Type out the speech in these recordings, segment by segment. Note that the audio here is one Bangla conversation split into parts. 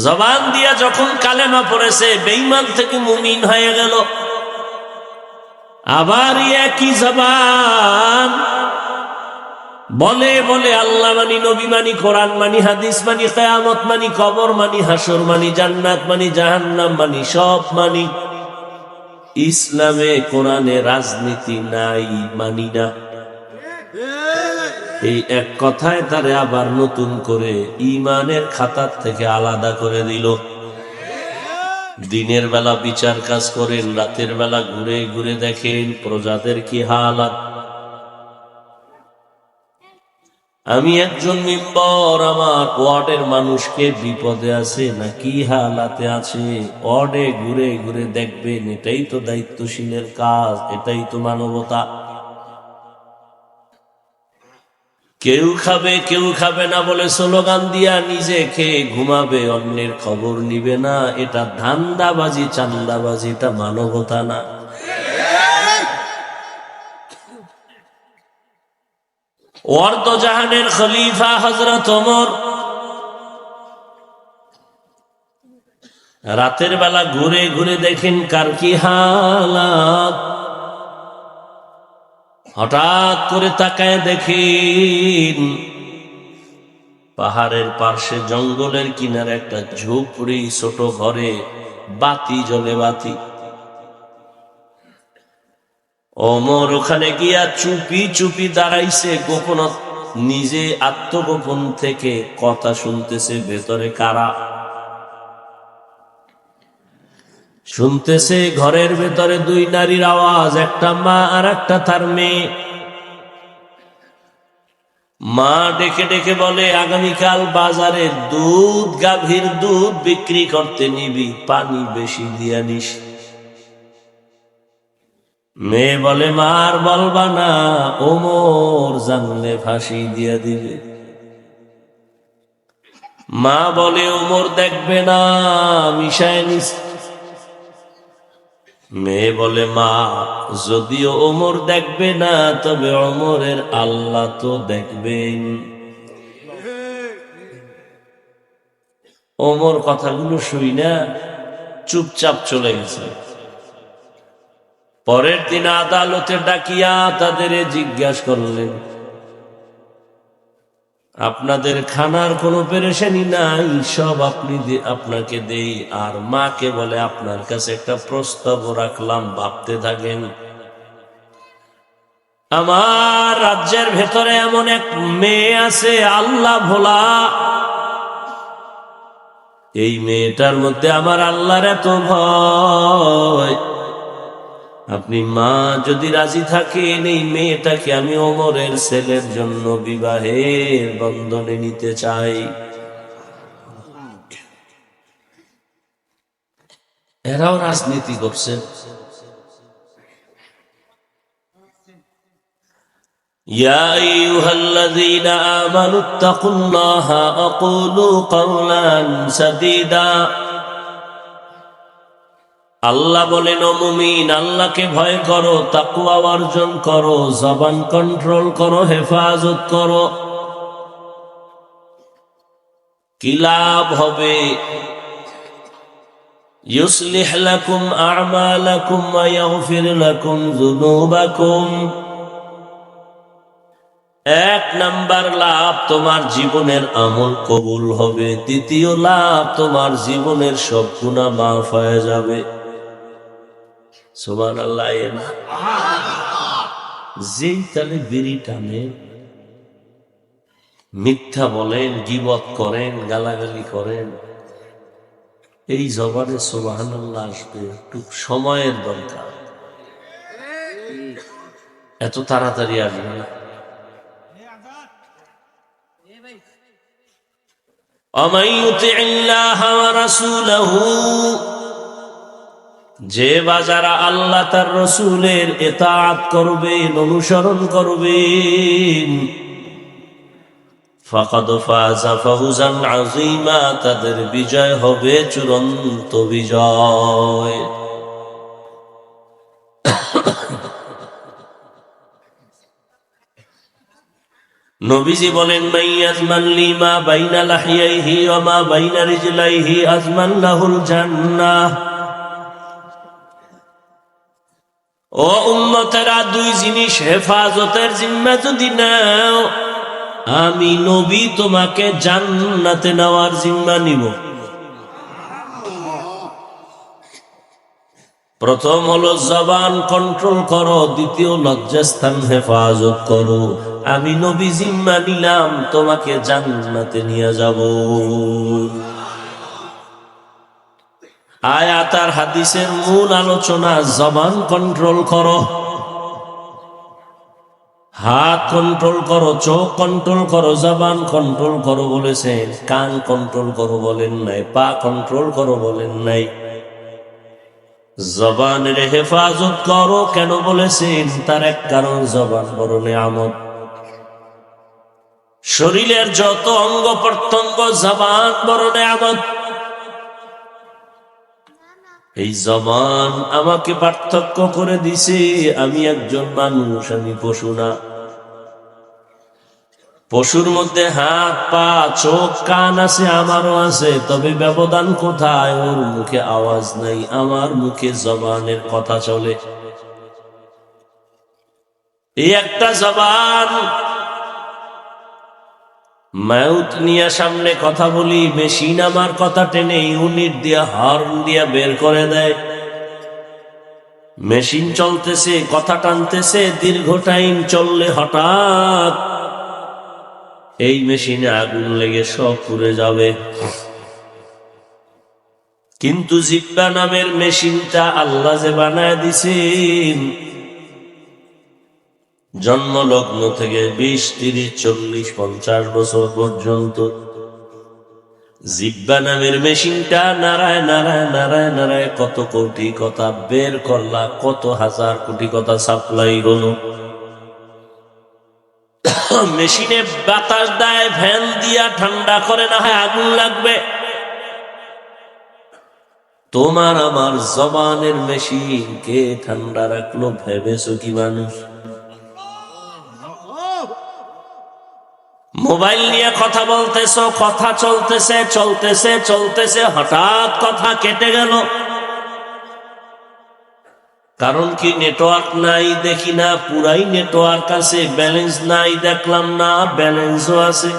জবান দিয়া যখন কালেমা পড়েছে বেইমান থেকে মুমিন হয়ে গেল। আবার একই জবান। বলে বলে, আল্লাহ মানি, নবী মানি, কোরআন মানি, হাদিস মানি, কেয়ামত মানি, কবর মানি হাসর মানি, জান্নাত মানি, জাহান্নাম মানি, সব মানি। ইসলামে কোরআনে রাজনীতি নাই, মানি না। এই এক কথায় তারে আবার নতুন করে ইমানের খাতার থেকে আলাদা করে দিল। দিনের বেলা বিচার কাজ করেন, রাতের বেলা ঘুরে ঘুরে দেখেন প্রজাদের কি হালাত। আমি একজন মেম্বার, আমার ওয়ার্ডের মানুষকে বিপদে আছে না কি হালাতে আছে? ওয়ার্ডে ঘুরে ঘুরে দেখবেন, এটাই তো দায়িত্বশীলের কাজ, এটাই তো মানবতা। কেউ খাবে কেউ খাবে না বলে স্লোগান দিয়া নিজে খেয়ে ঘুমাবে, অন্যের খবর নিবে না। এটা ধান্দাবাজি, চান্দাবাজি, এটা মানবতা না। অর্দ জাহানের খলিফা হজরত রাতের বেলা ঘুরে ঘুরে দেখেন কার কি হালাত। হঠাৎ করে তাকায় দেখেন পাহাড়ের পার্শ্বে জঙ্গলের কিনারে একটা ঝুপড়ি ছোট ঘরে বাতি জলে বাতি। অমর, ওখানে গিয়া চুপি চুপি দাঁড়াইছে গোপন নিজে আত্মগোপন থেকে কথা শুনতেছে, ভেতরে কারা? শুনতেছে ঘরের ভেতরে দুই নারীর আওয়াজ, একটা মা আর একটা তার মেয়ে। মা ডেকে ডেকে বলে, আগামীকাল বাজারে দুধ, গাভীর দুধ বিক্রি করতে নিবি, পানি বেশি দিয়া নিস। মেয়ে বলে মার বলবা না, ওমর জানলে ফাঁসি দিয়া দিবে। মা বলে, ওমর দেখবে না, মিশায় নিস। মেয়ে বলে, মা, যদিও ওমর দেখবে না, তবে ওমরের আল্লাহ তো দেখবেন। ওমর কথাগুলো শুই না, চুপচাপ চলে গেছে। পরের দিন আদালতে ডাকিয়া তাদের জিজ্ঞাসা করলেন আপনাদের খানার কোনো পেরেশানি নাই, সব আপনি আপনাকে দেই। আর মাকে বলে, আপনার কাছে একটা প্রস্তাব রাখলাম, ভাবতে থাকেন। আমার রাজ্যের ভেতরে এমন এক মেয়ে আছে, আল্লাহ ভোলা। এই মেয়েটার মধ্যে আমার আল্লাহর এত ভয়। আপনি মা যদি রাজি থাকেন এই মেয়েটাকে আমি ওমরের ছেলের জন্য বিবাহের বন্ধনে নিতে চাই এরাও রাজনীতি করছেন يا أيها الذين آمنوا اتقوا الله وقولوا قولا سديدا আল্লাহ বলেন ও মুমিন আল্লাহকে ভয় করো তাকুয়া অর্জন করো জবান কন্ট্রোল করো হেফাজত করো কি লাভ হবে يصلح لكم أعمالكم ويغفر لكم ذنوبكم এক নাম্বার লাভ তোমার জীবনের আমল কবুল হবে দ্বিতীয় লাভ তোমার জীবনের সব গুণা মাফ হয়ে যাবে সোমান আল্লাহ এর না। যেই তালে বিড়ি টানে মিথ্যা বলেন গিবত করেন গালাগালি করেন এই জবানে সোবাহান আল্লাহ আসবে একটু সময়ের দরকার এত তাড়াতাড়ি আসবে না ومن يطع الله ورسوله যে বাজারা আল্লাহ তার রসুলের এতাত করবেন, অনুসরণ আযীমা, তাদের বিজয় হবে চূড়ান্ত বিজয়। নবীজি বলেন মাই আজমান লিমা বাইনা লাহিয়াইহি ওয়া মা বাইনা রিজলাইহি আজমান লাহুল জান্নাহ। ও উম্মতেরা, দুই জিনিস হেফাজতের জিম্মা যদি নাও, আমি নবী তোমাকে জান্নাতে নেওয়ার জিম্মা নিব। প্রথম হলো জবান কন্ট্রোল করো, দ্বিতীয় লজ্জাস্থান হেফাজত করো। আমি নবী জিম্মা নিলাম, তোমাকে জান্নাতে নিয়ে যাব। আয়াত আর হাদিসের মূল আলোচনা, জবান কন্ট্রোল করো। হাত কন্ট্রোল করো, চোখ কন্ট্রোল করো, জবান কন্ট্রোল করো বলেছেন। কান কন্ট্রোল করো বলেন নাই, পা কন্ট্রোল করো বলেন নাই। জবানের হেফাজত করো কেন বলেছেন? তার এক কারণ, জবান বড় নেয়ামত। শরীরের যত অঙ্গ প্রত্যঙ্গ, জবান বড় নেয়ামত। এই জবান আমাকে পার্থক্য করে দিছে, আমি একজন মানুষ, আমি পশু না। পশুর মধ্যে হাত, পা, চোখ, কান আছে, আমারও আছে, তবে ব্যবধান কোথায়? ওর মুখে আওয়াজ নাই, আমার মুখে জবানের কথা চলে। এই একটা জবান মাউত নিয়ে সামনে কথা বলি, মেশিন আমার কথা টেনে ইউনিট দিয়া হর্ন দিয়া বের করে দেয়। মেশিন চলতেছে, কথা টানতেছে, দীর্ঘ টাইম চললে হঠাৎ এই মেশিনে আগুন লেগে সব পুড়ে যাবে। কিন্তু জিব্বা নামের মেশিনটা আল্লাহ যে বানায় দিছেন জন্ম লগ্ন থেকে বিশ, তিরিশ, চল্লিশ, পঞ্চাশ বছর পর্যন্ত জিব্বা নামের মেশিনটা নারায় নারায় নারায় নারায় কত কোটি কথা বের করলা, কত হাজার কোটি কথা সাপ্লাই হলো। মেশিনে বাতাস দেয় ভ্যান দিয়া ঠান্ডা করে না হয় আগুন লাগবে। তোমার আমার জবানের মেশিন, কে ঠান্ডা রাখল ভেবেছো কি মানুষ? মোবাইল নিয়ে কথা বলতেছ, কথা চলতেছে চলতেছে চলতেছে, হঠাৎ কথা কেটে গেল। কারণ কি নেটওয়ার্ক নাই দেখি না, পুরাই নেটওয়ার্ক আছে, ব্যালেন্স নাই দেখলাম না, ব্যালেন্সও আছে।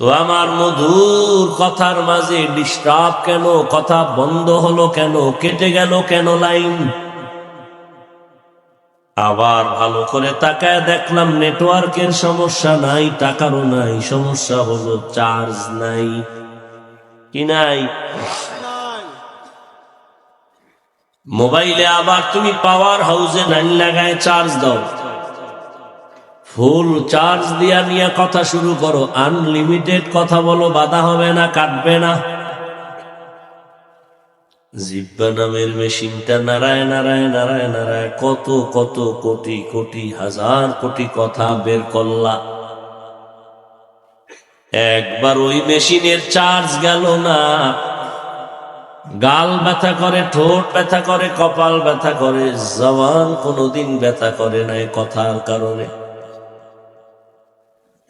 তো আমার মধুর কথার মাঝে ডিস্টার্ব কেন, কথা বন্ধ হলো কেন, কেটে গেল কেন লাইন আবার ভালো করে তাকায় দেখলাম নেটওয়ার্কের সমস্যা নাই, টাকারও নাই, সমস্যা হলো চার্জ নাই। কি নাই? মোবাইলে আবার তুমি পাওয়ার হাউসে লাইন লাগায় চার্জ দাও। ফুল চার্জ দিয়া নিয়ে কথা শুরু করো, আনলিমিটেড কথা বলো, বাধা হবে না, কাটবে না। জিব্বা নামের মেশিনটা নারায় নারায় নারায় নারায় কত কত কোটি কোটি, হাজার কোটি কথা বের করলা। একবার ওই মেশিনের চার্জ গেল না। গাল ব্যথা করে, ঠোঁট ব্যথা করে, কপাল ব্যথা করে, জবান কোনোদিন ব্যথা করে নাই কথার কারণে।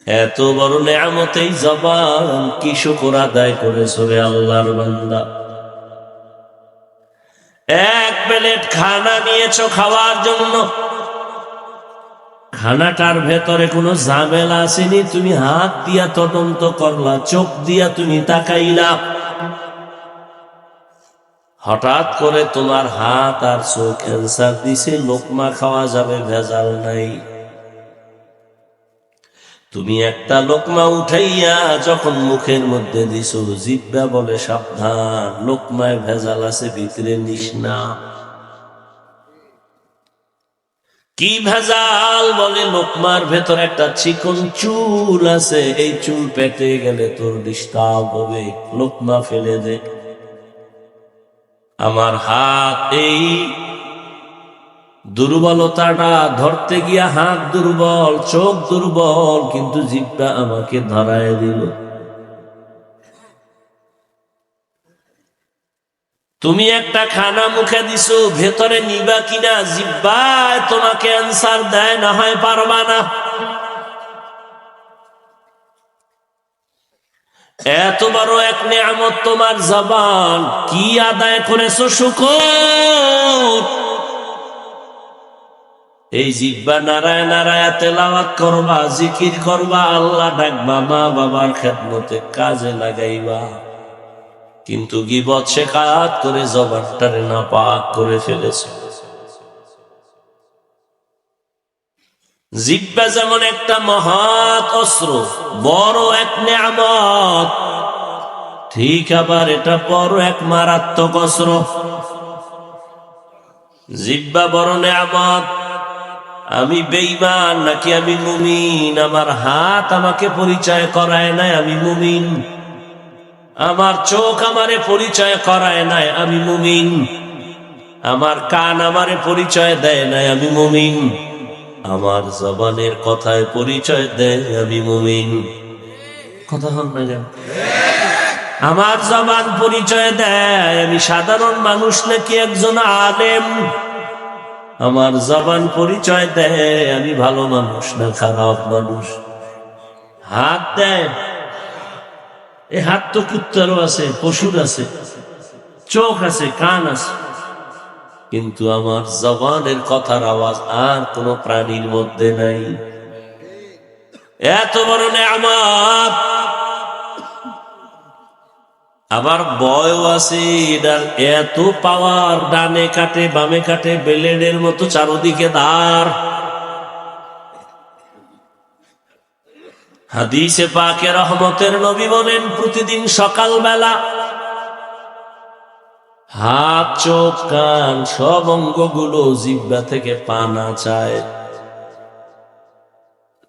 এত বড় নেয়ামতেই জবান কি শুকর আদায় করে সরে আল্লাহর বান্দা। এক প্লেট খানা নিয়েছ খাওয়ার জন্য। খানাটার ভেতরে কোনো ঝামেলা আসেনি, তুমি হাত দিয়া তদন্ত করলা, চোখ দিয়া তুমি তাকাইলা। হঠাৎ করে তোমার হাত আর চোখ ক্যান্সার দিছে, লোকমা খাওয়া যাবে, ভেজাল নাই। তুমি একটা লোকমা উঠাইয়া যখন মুখের মধ্যে দিছো, জিব্বা বলে সাবধান, লোকমায় ভেজাল আছে, ভিতরে নিস না। কি ভেজাল বলে লোকমার ভেতর একটা চিকন চুল আছে, এই চুল পেটে গেলে তোর ডিস্টার্ব হবে, লোকমা ফেলে দে। আমার হাত এই দুর্বলতাটা ধরতে গিয়া হাত দুর্বল, চোখ দুর্বল, কিন্তু জিভটা আমাকে ধরায় দিল। তুমি একটা খানা মুখে দিছো, ভেতরে নিবা কিনা, জিব্বায় তোমাকে অ্যান্সার দেয়, না হয় পারবা না। এত বড় এক নিয়ামত তোমার জবান, কি আদায় করেছ শুকর? এই জিব্বা নারায় নারায় তেলাওয়াত করবা, জিকির করবা, আল্লাহ ডাকবা, মা বাবার খেদমতে কাজে লাগাইবা। কিন্তু গিবত শেখাত করে জবানটারে না পাক করে ফেলেছে। জিব্বা যেমন একটা মহাত অস্ত্র, বড় এক নেয়ামত। ঠিক আবার এটা বড় এক মারাত্মক অস্ত্র। জিব্বা বড় নেয়ামত। আমি বেইমান নাকি আমি মুমিন? আমার হাত আমাকে পরিচয় করায় নাই, আমি মুমিন। আমার চোখ আমারে পরিচয় করায় নাই, আমি মুমিন। আমার কান আমারে পরিচয় দেয় নাই, আমি মুমিন। আমার জবানের কথায় পরিচয় দেয়, আমি মুমিন। কথা হন না? আমার জবান পরিচয় দেয়, আমি সাধারণ মানুষ নাকি একজন আলেম? আমার জবান পরিচয় দেয়, আমি ভালো মানুষ না খারাপ মানুষ। হাত দেয়। এই হাত তো কুত্তারও আছে, পশুর আছে, চোখ আছে, কান আছে। কিন্তু আমার জবানের কথার আওয়াজ আর কোন প্রাণীর মধ্যে নাই। এত বড় আমার আবার বয়ও আছে এটার এত পাওয়ার ডানে কাটে, বামে কাটে বেলেডের মতো চারোদিকে দাঁড়। হাদিসে পাকে রহমতের নবী বলেন, প্রতিদিন সকালবেলা হাত, চোখ, কান, সব অঙ্গগুলো জিব্বা থেকে পানা চায়।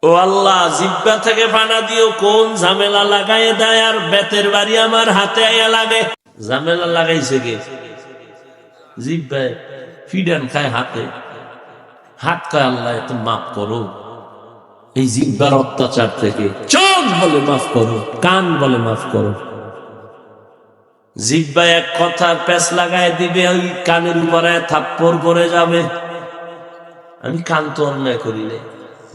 ও আল্লাহ, জিব্বা থেকে পানা দিও, কোন ঝামেলা লাগাই দেয় আর বেতের বাড়ি আমার হাতে আয়া লাগে? ঝামেলা লাগাইছে কে? জিব্বায় ফিডান খায় হাতে। হাত খায় আল্লাহ এত মাফ করো। এই জিব্বার অত্যাচার থেকে চোখ বলে মাফ করো, কান বলে মাফ করো। জিব্বা এক কথার প্যাচ লাগায় দিবে, ওই কানের উপরে থাপ্পর পরে যাবে। আমি কান তো অন্যায় করি নাই।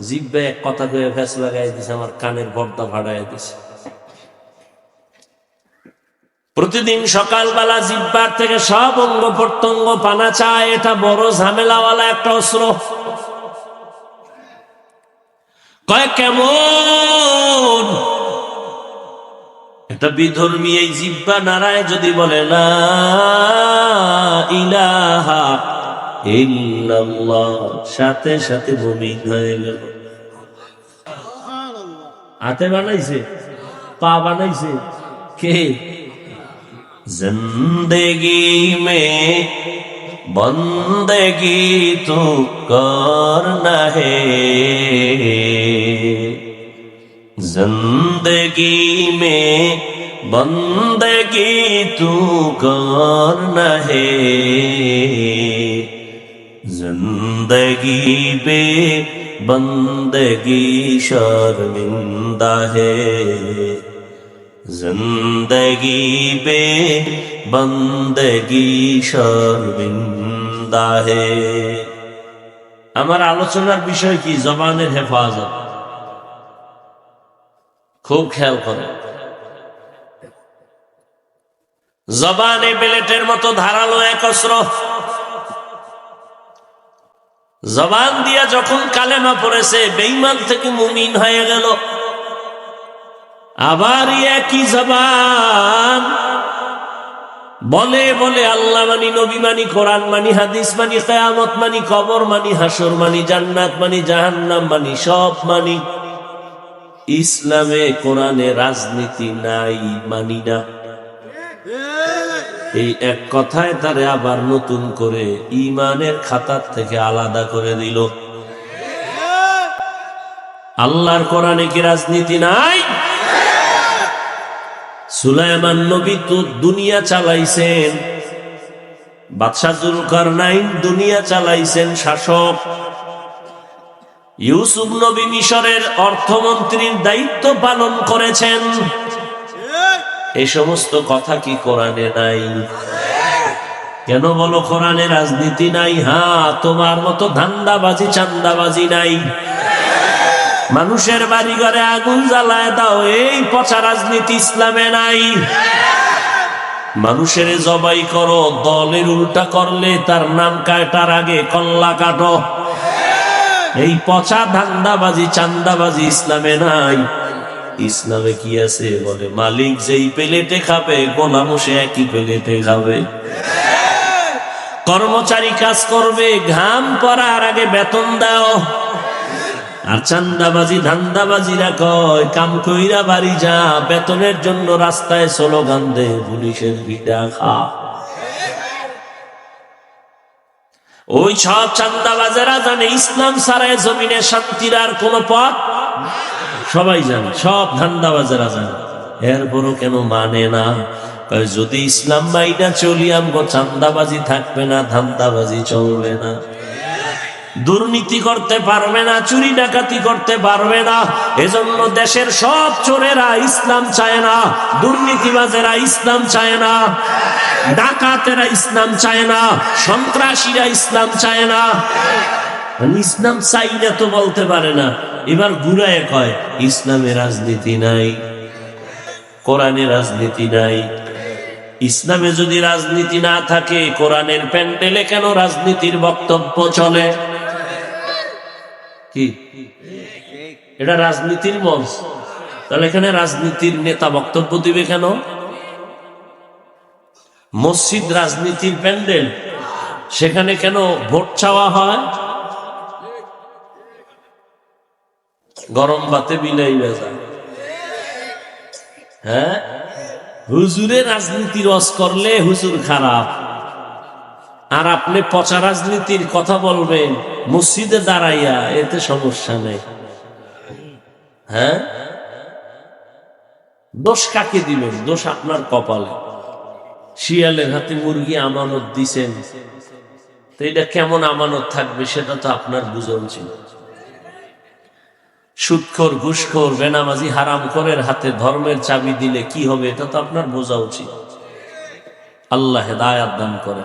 জিব্বা এক কথা করে প্যাচ লাগাই দিছে, আমার কানের পর্দা ভাড়াই দিছে। প্রতিদিন সকালবেলা জিব্বার থেকে সব অঙ্গ প্রত্যঙ্গ পানা চায়, এটা বড় ঝামেলাওয়ালা একটা অস্ত্র। কয়, কেমন? একটা বিধর্মী এই জিব্বা নারায় যদি বলে না ইলাহা ইল্লাল্লাহ সাথে সাথে ভূমি হয়ে গেল। आते बनाई से, पा बनाई से, के ज़िंदगी में बंदगी तू करना है ज़िंदगी में बंदगी तू कर है ज़िंदगी पे بندگی شرمندہ ہے زندگی بے بندگی شرمندہ ہے আমার আলোচনার বিষয় কি জবানের হেফাজত খুব খেয়াল করে জবানে বেলেটের মতো ধারালো এক অস্ত্র জবান দিয়া যখন কালেমা পড়েছে বেইমান থেকে মুমিন হয়ে গেল। আবার একই জবান। বলে বলে, আল্লাহ মানি, নবী মানি, কোরআন মানি, হাদিস মানি, কেয়ামত মানি, কবর মানি হাসর মানি, জান্নাত মানি, জাহান্নাম মানি, সব মানি। ইসলামে কোরআনে রাজনীতি নাই, মানি না। এই এক কথায় তারে আবার নতুন করে ইমানের খাতার থেকে আলাদা করে দিল। আল্লাহর কোরআনে কি রাজনীতি নাই? সুলাইমান নবী তো দুনিয়া চালাইছেন। বাদশাহ জুলকার নাইন দুনিয়া চালাইছেন শাসক। ইউসুফ নবী মিশরের অর্থমন্ত্রীর দায়িত্ব পালন করেছেন। এই সমস্ত কথা কি কোরআনে নাই? কেন বলো কোরআনে রাজনীতি নাই? হ্যাঁ তোমার মতো ধান্দাবাজি, চান্দাবাজি নাই। মানুষের বাড়ি ঘরে আগুন জ্বালায় দাও, এই পচা রাজনীতি ইসলামে নাই। মানুষের জবাই করো, দলের উল্টা করলে তার নাম কাটার আগে কল্লা কাটো। এই পচা ধান্দাবাজি, চান্দাবাজি ইসলামে নাই। ইসলামে কি আছে বলে, মালিক যেই প্লেটে খাবে গোলামও সে একই প্লেটে খাবে। কর্মচারী কাজ করবে, ঘাম পড়ার আগে বেতন দাও। আর চান্দাবাজি, ধান্দাবাজিরা কয়, কাম কইরা বাড়ি যা, বেতনের জন্য রাস্তায় স্লোগান দে, পুলিশের বিটা খা। ওই সব চান্দাবাজেরা জানে, ইসলাম সারায় জমিনে শান্তির আর কোন পথ সবাই জানে, সব ধান্দাবাজেরা জানে। এরপরও কেন মানে না? যদি ইসলাম মাইটা চলি, আমগো চান্দাবাজি থাকবে না, ধান্দাবাজি চলবে না। দুর্নীতি করতে পারবে না, চুরি ডাকাতি করতে পারবে না। এজন্য দেশের সব চোরেরা ইসলাম চায় না, দুর্নীতিবাজেরা ইসলাম চায় না, ডাকাতেরা ইসলাম চায় না, সন্ত্রাসীরা ইসলাম চায় না। ইসলাম চাই না তো বলতে পারে না। এবার ঘুরায় কয়, ইসলামে রাজনীতি নাই, কোরআনে রাজনীতি নাই। ইসলামে যদি রাজনীতি না থাকে, কোরআনের প্যান্ডেলে কেন রাজনীতির বক্তব্য চলে? কি? এটা রাজনীতির মঞ্চ। তাহলে এখানে রাজনীতির নেতা বক্তব্য দিবে কেন? মসজিদ রাজনীতির প্যান্ডেল, সেখানে কেন ভোট চাওয়া হয়? গরম বাতে বিলাই বেজা। হ্যাঁ? হুজুরে রাজনীতি রস করলে হুজুর খারাপ। আর আপনি পচা রাজনীতির কথা বলবেন, মসজিদে দাঁড়াইয়া এতে সমস্যা নেই। হ্যাঁ? দোষ কাকে দিবেন? দোষ আপনার কপালে। শিয়ালের হাতে মুরগি আমানত দিছেন। তো এটা কেমন আমানত থাকবে সেটা তো আপনার বুঝা উচিত। সুৎখর, ঘুষখোর, বেনামাজি, হারাম করের হাতে ধর্মের চাবি দিলে কি হবে? এটা তো আপনার বোঝা উচিত। আল্লাহ হেদায়াত দান করে